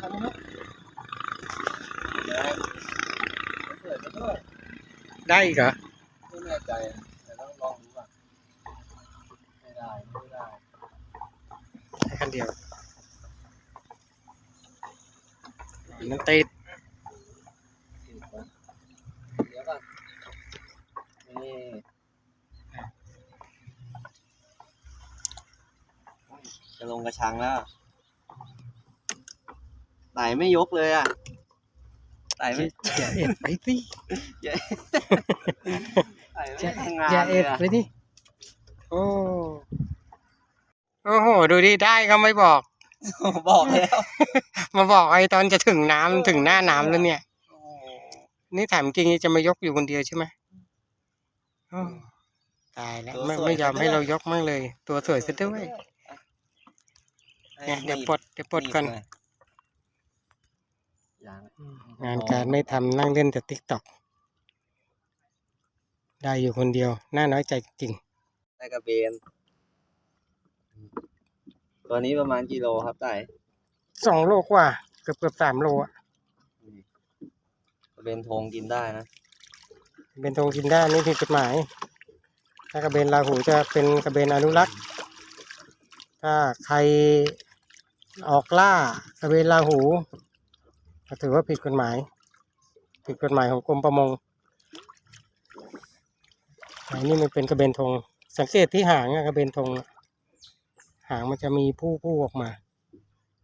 ทำนะเดี๋ยวเปิดไปด้วยได้อีกเหรอไม่แน่ใจแต่ต้องลองดูก่อนไม่ได้ไม่ได้ได้คันเดียวมันติดเดี๋ยวก่อนนี่จะลงกระชังแล้ว ไต่ไม่ยกเลยอะไต่ไม่อย่าเอ็ดไปสิไต่ไม่อย่าทำงานอย่าเลเอ็ยดอะไปดิโอ้โอ้โห ดูดิได้ก็ไม่บอก บอกแล้วมาบอกไอ้ตอนจะถึงน้ำถึงหน้าน้ำแล้วเนี่ย โอ้นี่ถามจริงๆจะมายกอยู่คนเดียวใช่ไหมโอ้ตายแล้วไม่ไม่ยอมให้เรายกมั่งเลย ตัวสวยซะด้วยเนี่ยเดี๋ยวปลดเดี๋ยวปลดก่อนยั งงานการไม่ทำนั่งเล่นแต่ติ๊กต็อกได้อยู่คนเดียว น่าน้อยใจจริงได้กระเบนตัวนี้ประมาณกิโลครับไต่สองโลกว่า เกือบเกือบสามโลอะกระเบนทงกินได้นะเป็นธงกินได้นี่ผิดกฎหมาย ถ้ากระเบนลาหูจะเป็นกระเบนอนุรักษ์ ถ้าใครออกล่ากระเบนลาหู ก็ถือว่าผิดกฎหมาย ผิดกฎหมายของกรมประมงอันนี้มันเป็นกระเบนธงสังเกตที่หางอะกระเบนธงอะหางมันจะมีผู้ผู้ออกมา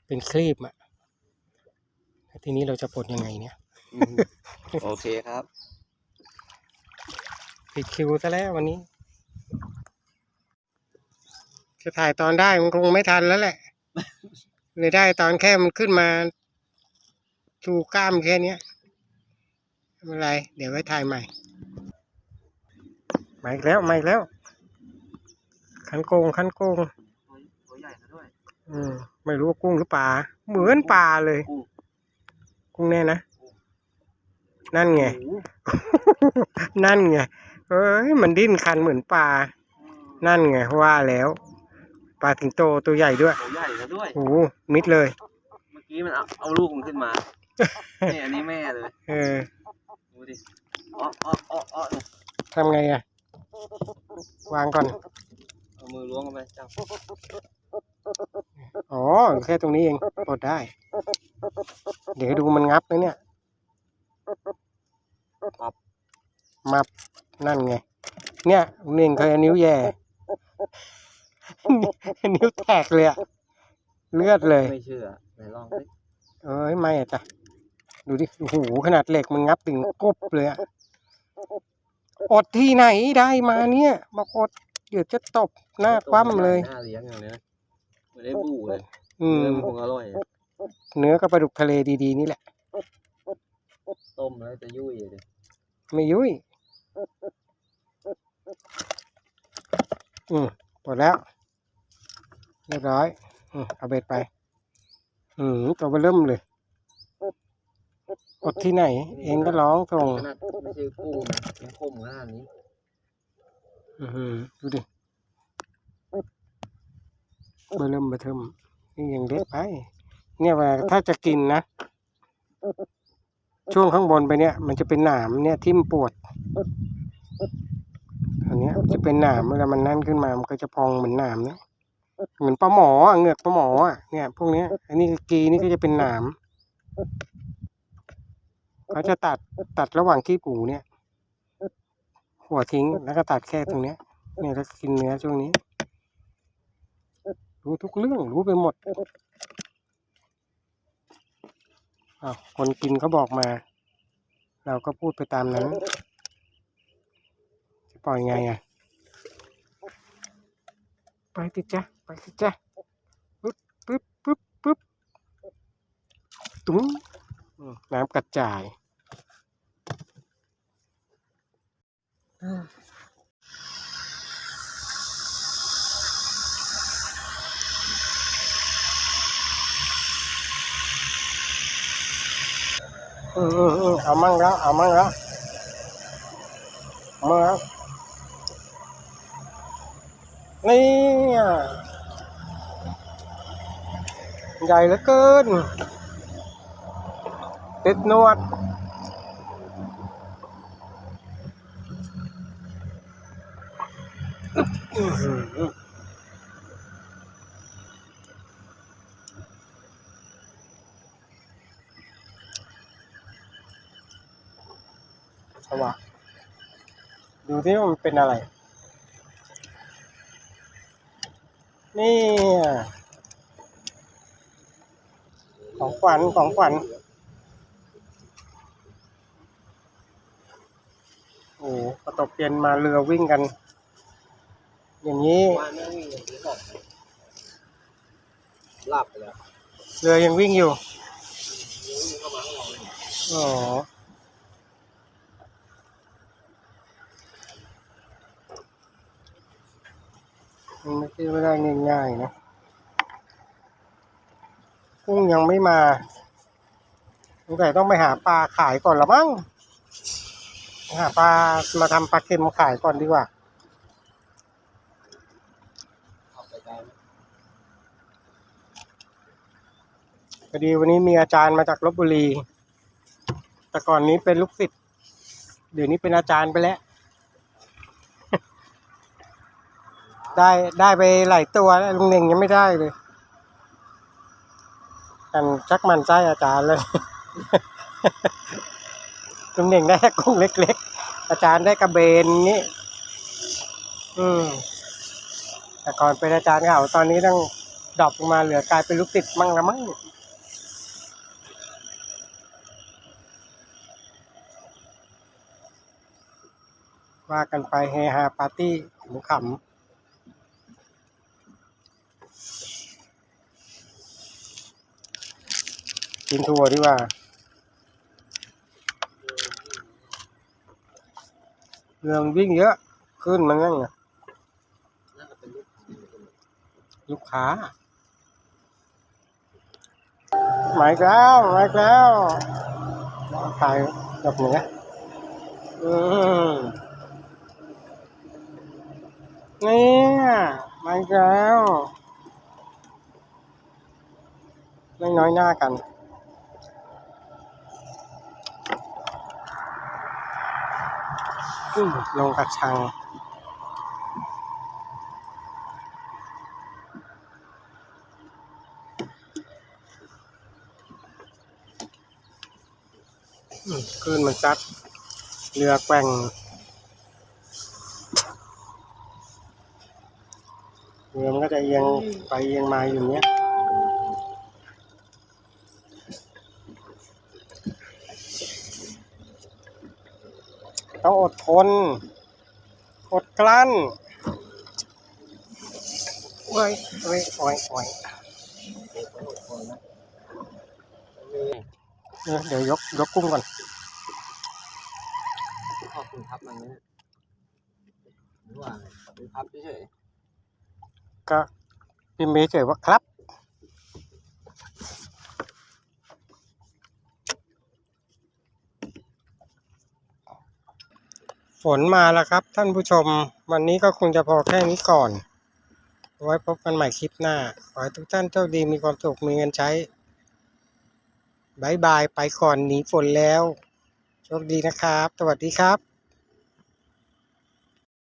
เป็นครีบอะแล้วทีนี้เราจะปลดยังไงเนี่ยอืมโอเคครับผิดคิวซะแล้ววันนี้ จะถ่ายตอนได้มันคงไม่ทันแล้วแหละเลยได้ตอนแค่มันขึ้นมา ชูกล้ามแค่เนี้ยไม่เป็นไร เดี๋ยวไว้ถ่ายใหม่มาอีกแล้วมาอีกแล้ว ขันโกงขันโกงตัวใหญ่ซะด้วยอืมไม่รู้ว่ากุ้งหรือปลาเหมือนปลาเลย กุ้งกุ้งแน่นะ นั่นไงโอ้โหนั่นไงเอ้ยมันดิ้นคันเหมือนปลา นั่นไงว่าแล้ว ปลาสิงโตตัวใหญ่ด้วยตัวใหญ่ซะด้วยโอ้โหมิดเลย เมื่อกี้มันเอาเอาลูกมันขึ้นมา นี่อันนี้แม่เลยเออดูดิอ้ออ้ออ้ออ้อเนี่ยทำไงอะวางก่อน เอามือล้วงเข้าไปจับอ๋อ แค่ตรงนี้เองปลดได้ เดี๋ยวดูมันงับนะเนี่ยมับ นั่นไง เนี่ยเน่งเคยเอานิ้วแย่ นิ้วแตกเลยอะเลือดเลย ไม่เชื่อไหนลองสิ เอ้ย ไม่อะจ้ะ ดูดิโอ้โหขนาดเหล็กมันงับถึงกบเลยอะอดที่ไหนได้มาเนี่ยบอกอดเดี๋ยวจะตบหน้าคว่ำเลยหน้าเลี้ยงอย่างเนี้ยไม่ได้บูเลยอืมเนื้อมันคงอร่อยอะเนื้อก็ปลาดุกทะเลดีๆนี่แหละ ต้มแล้วจะยุ่ยเลยไม่ยุ้ยอืมหมดแล้วเรียบร้อย อืมเอาเบ็ดไป อืมตัวเบอเริ่มเลย อดที่ไหน เองก็ร้องส่งขนาดไม่ใช่กุ้งนะเป็นคมขนาดนี้อือหือดูดิเบอเริ่มเบอเทิมนี่ยังเล็กไป เนี่ยว่าถ้าจะกินนะ ช่วงข้างบนไปเนี่ย มันจะเป็นหนามเนี่ยทิ่มปวดอันเนี้ยจะเป็นหนามเวลามันนั่นขึ้นมา มันก็จะพองเหมือนหนามเนี่ยเหมือนปลาหมออะเหงือกปลาหมออะเนี่ย พวกเนี้ย อันนี้กีนี่ก็จะเป็นหนาม เขาจะตัดตัดระหว่างขี้ปูเนี่ย หัวทิ้งแล้วก็ตัดแค่ตรงเนี้ยเนี่ยถ้ากินเนื้อช่วงนี้ รู้ทุกเรื่องรู้ไปหมดอ้าวคนกินเขาบอกมา เราก็พูดไปตามนั้นจะปล่อยไงอะไปติจ้ะไปติจ้ะปึ๊บปึ๊บปึ๊บปึ๊บตุ้งน้ำกระจาย อืมอืมอืมอืมเอามั่งแล้วเอามั่งแล้วเอามั่งแล้วนี่ใหญ่เหลือเกินติดนวด อื้อหือเอาดูที่มันเป็นอะไร นี่ของขวัญของขวัญโอ้โหพอตกเย็นมาเรือวิ่งกัน อย่างนี้ ว่านั่งวิ่งอย่างที่บอกหลับไปแล้วเรือยังวิ่งอยู่วิ่งเข้ามาข้างเราเลยอ๋อ มันไม่ใช่ไม่ได้ง่ายๆนะกุ้งยังไม่มาสงสัยต้องไปหาปลาขายก่อนละมั้ง หาปลามาทำปลาเค็มขายก่อนดีกว่าเอาไปได้ไหม พอดีวันนี้มีอาจารย์มาจากลบบุรี แต่ก่อนนี้เป็นลูกศิษย์เดี๋ยวนี้เป็นอาจารย์ไปแล้ว ได้ได้ไปหลายตัวแล้วลุงเน่งยังไม่ได้เลยกันชักมันไส้อาจารย์เลยลุงเน่งได้กุ้งเล็ก ๆ อาจารย์ได้กระเบนนี้อืมแต่ก่อนเป็นอาจารย์เขาตอนนี้ต้องดรอปลงมาเหลือกลายเป็นลูกศิษย์มั่งละมั้ง ว่ากันไปเฮฮาปาร์ตี้ขำๆกินทัวร์ดีกว่า เรื่องวิ่งเยอะขึ้นมันนั่งน่ะน่าจะลูกค้ามาอีกแล้วหมาอีกแล้วถ่ายแบบนี้อืม เนี่ยมาแล้ว ไม่น้อยหน้ากันลงกระชังอืมคลื่นมันซัด เรือแกว่ง เรือมันก็จะเอียงไปเอียงมาอยู่เนี้ยต้องอดทน อดกลั้นโอ้ยโอ้ยโอ้ยโอ้ยเดี๋ยวยกยกกุ้งก่อน ขอบคุณครับมันเนี่ยหรือว่าขอบคุณครับเฉย ก็พิมพ์ไปเฉยว่าครับ ฝนมาแล้วครับท่านผู้ชม วันนี้ก็คงจะพอแค่นี้ก่อน ไว้พบกันใหม่คลิปหน้า ขอให้ทุกท่านโชคดีมีความสุขมีเงินใช้บายบาย ไปก่อนหนีฝนแล้ว โชคดีนะครับ สวัสดีครับ